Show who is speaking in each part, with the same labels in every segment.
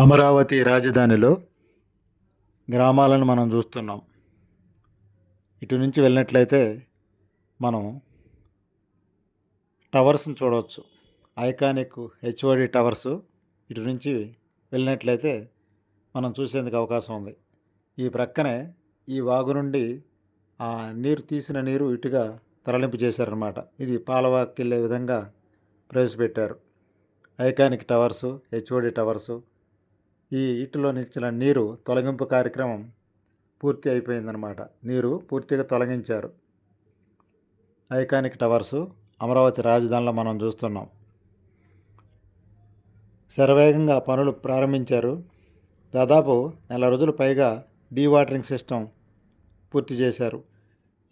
Speaker 1: అమరావతి రాజధానిలో గ్రామాలను మనం చూస్తున్నాం. ఇటు నుంచి వెళ్ళినట్లయితే మనం టవర్స్ని చూడవచ్చు. ఐకానిక్ హెచ్ఓడి టవర్స్ ఇటు నుంచి వెళ్ళినట్లయితే మనం చూసేందుకు అవకాశం ఉంది. ఈ ప్రక్కనే ఈ వాగు నుండి ఆ నీరు తీసిన నీరు ఇటుగా తరలింపు చేశారనమాట ఇది పాలవాకి వెళ్ళే విధంగా ప్రవేశపెట్టారు. ఐకానిక్ టవర్సు హెచ్ఓడి టవర్సు ఈ ఇటులో నిలిచిన నీరు తొలగింపు కార్యక్రమం పూర్తి అయిపోయిందనమాట నీరు పూర్తిగా తొలగించారు. ఐకానిక్ టవర్సు అమరావతి రాజధానిలో మనం చూస్తున్నాం. శరవేగంగా పనులు ప్రారంభించారు. దాదాపు నెల రోజులు పైగా డీవాటరింగ్ సిస్టమ్ పూర్తి చేశారు.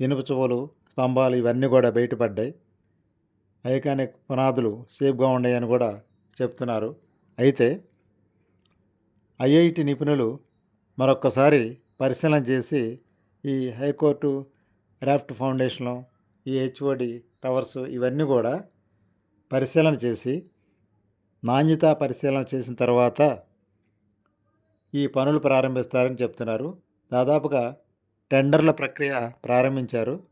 Speaker 1: ఇనుప చువలు స్తంభాలు ఇవన్నీ కూడా బయటపడ్డాయి. ఐకానిక్ పునాదులు సేఫ్గా ఉన్నాయని కూడా చెప్తున్నారు. అయితే ఐఐటి నిపుణులు మరొక్కసారి పరిశీలన చేసి ఈ హైకోర్టు రాఫ్ట్ ఫౌండేషను ఈ హెచ్ఓడి టవర్స్ ఇవన్నీ కూడా పరిశీలన చేసి నాణ్యత పరిశీలన చేసిన తర్వాత ఈ పనులు ప్రారంభిస్తారని చెప్తున్నారు. దాదాపుగా టెండర్ల ప్రక్రియ ప్రారంభించారు.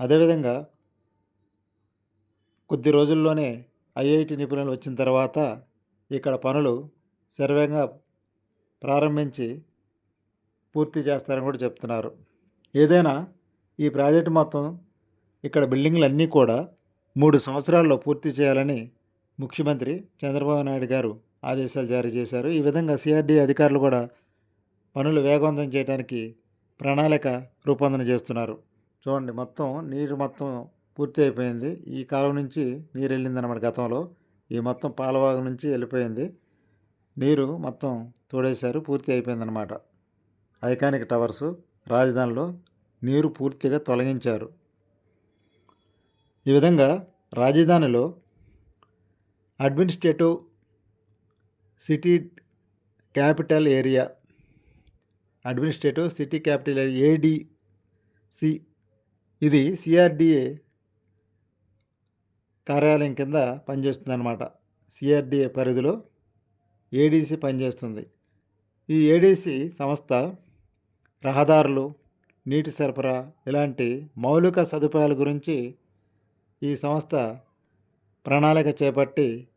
Speaker 1: అదేవిధంగా కొద్ది రోజుల్లోనే ఐఐటి నిపుణులు వచ్చిన తర్వాత ఇక్కడ పనులు సర్వేగా ప్రారంభించి పూర్తి చేస్తారని కూడా చెప్తున్నారు. ఏదైనా ఈ ప్రాజెక్టు మొత్తం ఇక్కడ బిల్డింగ్లు అన్నీ కూడా మూడు సంవత్సరాల్లో పూర్తి చేయాలని ముఖ్యమంత్రి చంద్రబాబు నాయుడు గారు ఆదేశాలు జారీ చేశారు. ఈ విధంగా సిఆర్డీ అధికారులు కూడా పనులు వేగవంతం చేయడానికి ప్రణాళిక రూపొందన చేస్తున్నారు. చూడండి మొత్తం నీరు మొత్తం పూర్తి అయిపోయింది. ఈ కాలం నుంచి నీరు వెళ్ళిందన్నమాట గతంలో. ఈ మొత్తం పాలవాగు నుంచి వెళ్ళిపోయింది. నీరు మొత్తం తోడేశారు పూర్తి అయిపోయిందనమాట ఐకానిక్ టవర్సు రాజధానిలో నీరు పూర్తిగా తొలగించారు. ఈ విధంగా రాజధానిలో administrative city capital area administrative city capital area ADC ఇది సిఆర్డిఏ కార్యాలయం కింద పనిచేస్తుంది అనమాట సిఆర్డిఏ పరిధిలో ఏడీసీ పనిచేస్తుంది. ఈ ఏడీసీ సంస్థ రహదారులు నీటి సరఫరా ఇలాంటి మౌలిక సదుపాయాల గురించి ఈ సంస్థ ప్రణాళిక చేపట్టి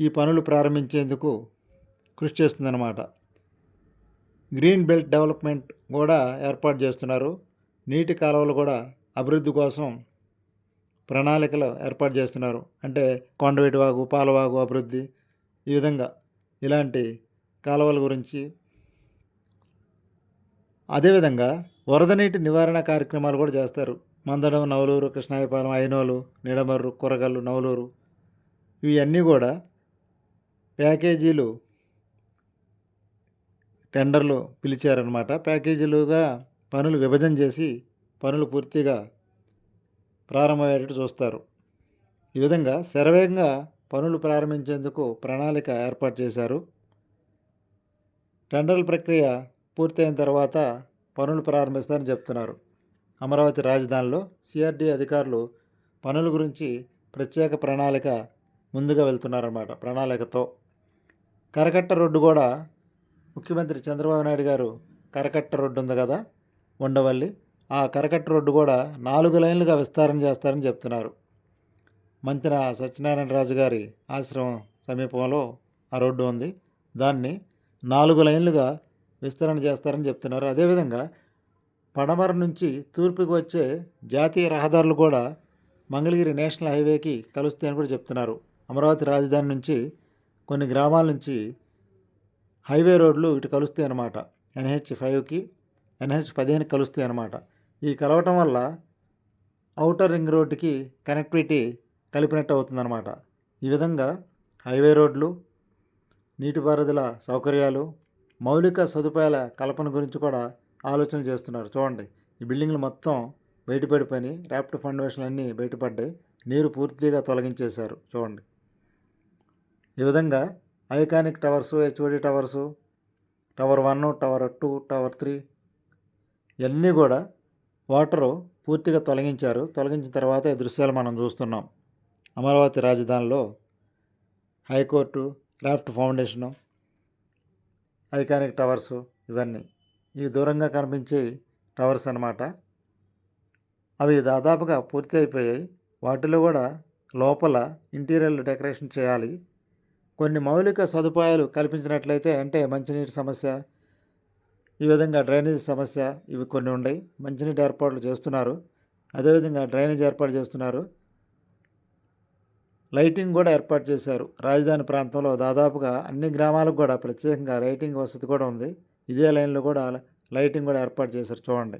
Speaker 1: ఈ పనులు ప్రారంభించేందుకు కృషి చేస్తుందన్నమాట. గ్రీన్ బెల్ట్ డెవలప్మెంట్ కూడా ఏర్పాటు చేస్తున్నారు. నీటి కాలువలు కూడా అభివృద్ధి కోసం ప్రణాళికలు ఏర్పాటు చేస్తున్నారు. అంటే కొండవీటివాగు పాలవాగు అభివృద్ధి ఈ విధంగా. ఇలాంటి కాలువల గురించి. అదేవిధంగా వరద నీటి నివారణ కార్యక్రమాలు కూడా చేస్తారు. మందడం నవలూరు కృష్ణాయపాలెం ఐనోలు నిడమర్రు కొరగల్లు నవలూరు. ఇవన్నీ కూడా ప్యాకేజీలు టెండర్లు పిలిచారనమాట ప్యాకేజీలుగా పనులు విభజన చేసి పనులు పూర్తిగా ప్రారంభమయ్యేటట్టు చూస్తారు. ఈ విధంగా శరవేగంగా పనులు ప్రారంభించేందుకు ప్రణాళిక ఏర్పాటు చేశారు. టెండర్ల ప్రక్రియ పూర్తయిన తర్వాత పనులు ప్రారంభిస్తారని చెప్తున్నారు. అమరావతి రాజధానిలో సిఆర్డీ అధికారులు పనుల గురించి ప్రత్యేక ప్రణాళిక ముందుగా వెళ్తున్నారన్నమాట ప్రణాళికతో. కరకట్ట రోడ్డు కూడా ముఖ్యమంత్రి చంద్రబాబు నాయుడు గారు కరకట్ట రోడ్డు ఉంది కదా ఉండవల్లి. ఆ కరకట్ట రోడ్డు కూడా నాలుగు లైన్లుగా విస్తారణ చేస్తారని చెప్తున్నారు. మంతిన సత్యనారాయణ రాజు గారి ఆశ్రమం సమీపంలో ఆ రోడ్డు ఉంది. దాన్ని నాలుగు లైన్లుగా విస్తరణ చేస్తారని చెప్తున్నారు. అదేవిధంగా పడమర నుంచి తూర్పుకి వచ్చే జాతీయ రహదారులు కూడా మంగళగిరి నేషనల్ హైవేకి కలుస్తాయని కూడా చెప్తున్నారు. అమరావతి రాజధాని నుంచి కొన్ని గ్రామాల నుంచి హైవే రోడ్లు ఇటు కలుస్తాయి అన్నమాట ఎన్హెచ్ ఫైవ్కి ఎన్హెచ్ పదిహేనుకి కలుస్తాయి అన్నమాట ఈ కలవటం వల్ల ఔటర్ రింగ్ రోడ్డుకి కనెక్టివిటీ కలిపినట్టు అవుతుందన్నమాట ఈ విధంగా హైవే రోడ్లు నీటిపారుదల సౌకర్యాలు మౌలిక సదుపాయాల కల్పన గురించి కూడా ఆలోచన చేస్తున్నారు. చూడండి ఈ బిల్డింగ్లు మొత్తం బయటపడిపోయి ర్యాప్ట్ ఫౌండేషన్లు అన్నీ బయటపడ్డాయి. నీరు పూర్తిగా తొలగించేశారు. చూడండి. ఈ విధంగా iconic towers HOD towers tower one tower two tower three ఇవన్నీ కూడా వాటరు పూర్తిగా తొలగించారు. తొలగించిన తర్వాత ఈ దృశ్యాలు మనం చూస్తున్నాం. అమరావతి రాజధానిలో high court raft foundation iconic towers ఇవన్నీ. ఇవి దూరంగా కనిపించే టవర్స్ అన్నమాట. అవి దాదాపుగా పూర్తి అయిపోయాయి. వాటిలో కూడా లోపల ఇంటీరియర్లు డెకరేషన్ చేయాలి. కొన్ని మౌలిక సదుపాయాలు కల్పించినట్లయితే అంటే మంచినీటి సమస్య ఈ విధంగా డ్రైనేజ్ సమస్య ఇవి కొన్ని ఉన్నాయి మంచినీటి ఏర్పాట్లు చేస్తున్నారు. అదేవిధంగా డ్రైనేజ్ ఏర్పాటు చేస్తున్నారు. లైటింగ్ కూడా ఏర్పాటు చేశారు. రాజధాని ప్రాంతంలో దాదాపుగా అన్ని గ్రామాలకు కూడా ప్రత్యేకంగా లైటింగ్ వసతి కూడా ఉంది. ఇదే లైన్లో కూడా లైటింగ్ కూడా ఏర్పాటు చేశారు. చూడండి.